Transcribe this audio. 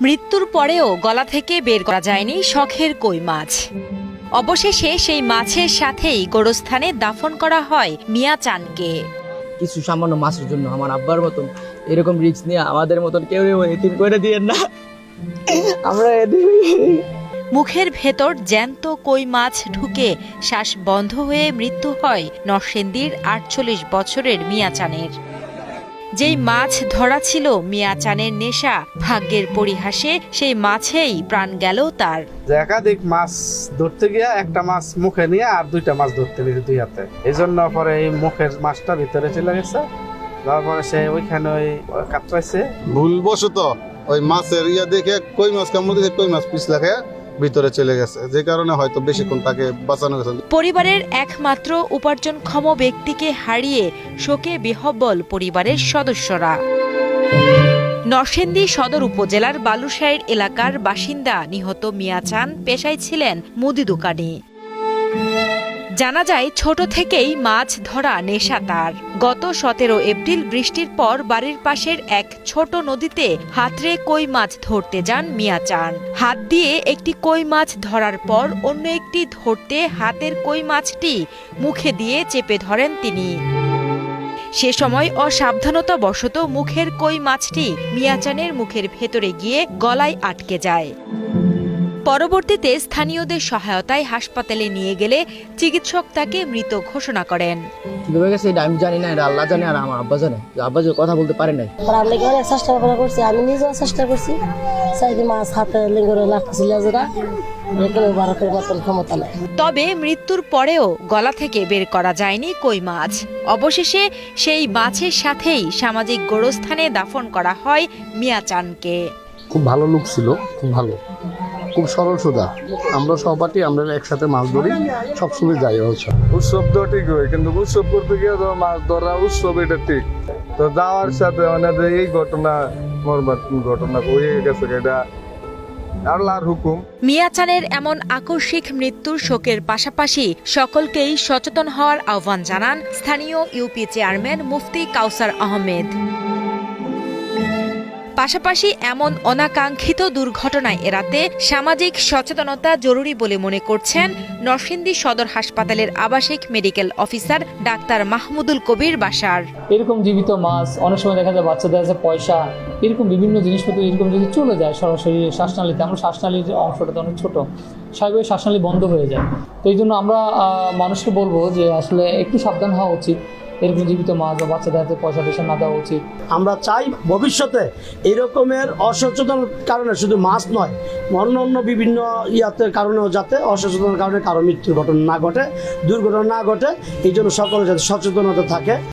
মৃত্যুর পরেও গলা থেকে বের করা যায়নি শখের কই মাছ। অবশেষে সেই মাছের সাথেই গোরস্থানে দাফন করা হয় মিয়া চানকে। কিছু সামান্য মাছের জন্য আমার আব্বার মতন এরকম রিস্ক নিয়ে আমাদের মতন কেউ এতিম করে দিয়েন না। আমরা মুখের ভেতর জ্যান্ত কই মাছ ঢুকে শ্বাস বন্ধ হয়ে মৃত্যু হয় নরসিংদীর আটচল্লিশ বছরের মিয়াচানের যেই মাছ ধরা ছিল মিয়াচানের নেশা ভাগ্যের পরিহাসে সেই মাছেই প্রাণ গেল তার। একাধিক মাছ ধরতে গিয়ে একটা মাছ মুখে নিয়ে আর দুইটা মাছ ধরতে গেছে দুই হাতে। এই জন্য পরে এই মুখের মাছটা ভিতরে চলে গেছে। তারপরে সে ওইখানে ওই কাতরাইছে। ভুলবশত ওই মাছের ইয়া দেখে কই মাছ কামড় দেখে কই মাছ পিছ লাখে ভিতরে চলে গেছে। যে কারণে হয়তো বেশিক্ষণ তাকে বাঁচানো গেছে পরিবারের একমাত্র উপার্জনক্ষম ব্যক্তিকে হারিয়ে শোকে বিহব্বল পরিবারের সদস্যরা। নরসিংদী সদর উপজেলার বালুশাইর এলাকার বাসিন্দা নিহত মিয়াচান পেশায় ছিলেন মুদি দোকানি। জানা যায়, ছোট থেকেই মাছ ধরা নেশা তার। গত সতেরো এপ্রিল বৃষ্টির পর বাড়ির পাশের এক ছোট নদীতে হাতরে কই মাছ ধরতে যান মিয়াচান হাত দিয়ে একটি কই মাছ ধরার পর অন্য একটি ধরতে হাতের কই মাছটি মুখে দিয়ে চেপে ধরেন তিনি। সে সময় অসাবধানতা বশত মুখের কই মাছটি মিয়াচানের মুখের ভেতরে গিয়ে গলায় আটকে যায়। পরবর্তীতে স্থানীয়দের সহায়তায় হাসপাতালে নিয়ে গেলে চিকিৎসক তাকে মৃত ঘোষণা করেন। কীভাবে গেছে এটা আমি জানি না এটা আল্লাহ জানে আর আমার আব্বা জানে। আব্বা যে কথা বলতে পারে নাই। অনেক চেষ্টা করা করছি আমি নিজেও চেষ্টা করছি। চাইদি মাছ হাতে লেঙ্গরে লাগতেছিল যারা তবে মৃত্যুর পরেও গলা থেকে বের করা যায়নি কই মাছ। অবশেষে সেই মাছের সাথেই সামাজিক গোরস্থানে দাফন করা হয় মিয়া চানকে। খুব ভালো লোক ছিল খুব ভালো। খুব সরল সোজা আমরা সহপাঠী আমরা একসাথে মাছ ধরি সবসময় যাই হচ্ছে। উৎসব তো ঠিক হয় কিন্তু উৎসব করতে গিয়ে তো মাছ ধরা উৎসব এটা ঠিক। তো যাওয়ার সাথে মানে যে এই ঘটনা মরবার ঘটনা হয়ে গেছে এটা? মিয়াচানের এমন আকস্মিক মৃত্যুর শোকের পাশাপাশি সকলকেই সচেতন হওয়ার আহ্বান জানান স্থানীয় ইউপি চেয়ারম্যান মুফতি কাউসার আহমেদ। পাশাপাশি এমন অনাকাঙ্ক্ষিত দুর্ঘটনায় এড়াতে সামাজিক সচেতনতা জরুরি বলে মনে করছেন নরসিংদী সদর হাসপাতালের আবাসিক medical officer doctor Mahmudul Kabir বাসার। এরকম জীবিত মাছ, অনেক সময় দেখা যায় বাচ্চাদের কাছে পয়সা, এরকম বিভিন্ন জিনিসপত্র, এরকম যদি চলে যায় সরাসরি শ্বাসনালীতে, আমরা শ্বাসনালীর অংশটা তো অনেক ছোট স্বাভাবিক শ্বাসনালী বন্ধ হয়ে যায়। তো এই জন্য আমরা মানুষকে বলব যে আসলে একটু সাবধান হওয়া উচিত। এরকম জীবিত মাছ বা বাচ্চাদের হাতে পয়সা টয়সা না দেওয়া উচিত। আমরা চাই ভবিষ্যতে এরকমের অসচেতন কারণে, শুধু মাছ নয়, অন্য অন্য বিভিন্ন ইয়াতে কারণেও যাতে অসচেতন কারণে কারও মৃত্যুর ঘটনা না ঘটে, দুর্ঘটনা না ঘটে, এই জন্য সকলে যাতে সচেতনতা থাকে।